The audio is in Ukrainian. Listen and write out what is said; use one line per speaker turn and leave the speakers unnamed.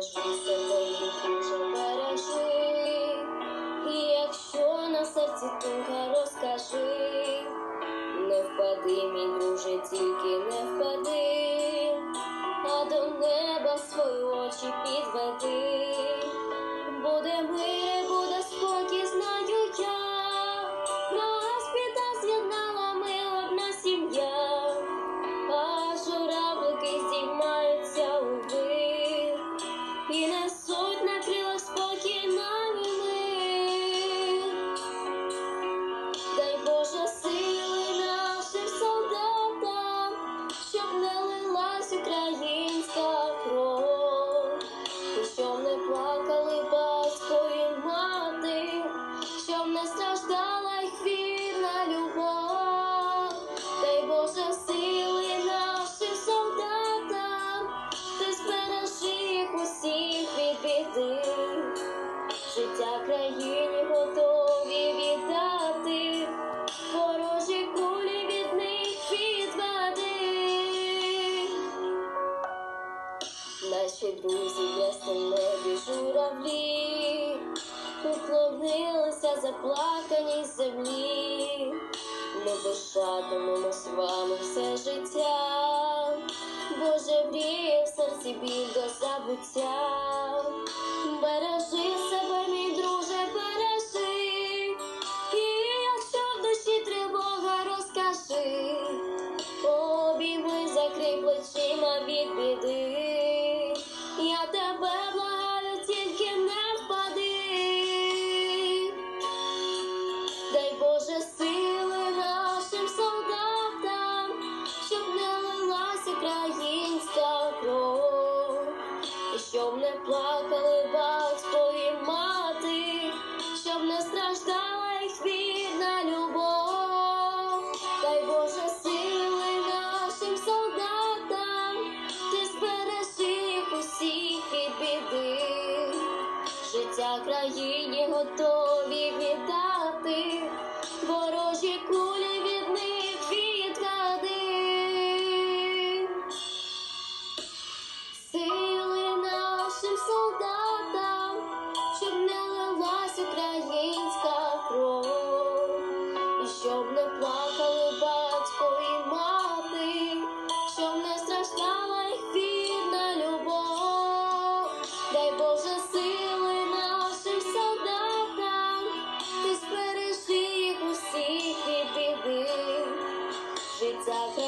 І якщо на серці туга розкажи, не впади, мій друже, тільки не впади, Наші друзі ясні небі журавлі, уклонилися заплакані землі. Ми пишатимемо з вами все життя, Боже гріє в серці біль до забуття. Бережи себе, мій друже, бережи, і якщо в душі тривога, розкажи, обійми, закрий плечима від біди. Дай Боже сили нашим солдатам, щоб не лилась українська кров, і щоб не плакали Життя країні готові віддати, ворожі кулі від них відгади. Сили нашим солдатам, щоб не лилась українська кров, і щоб не плакали myself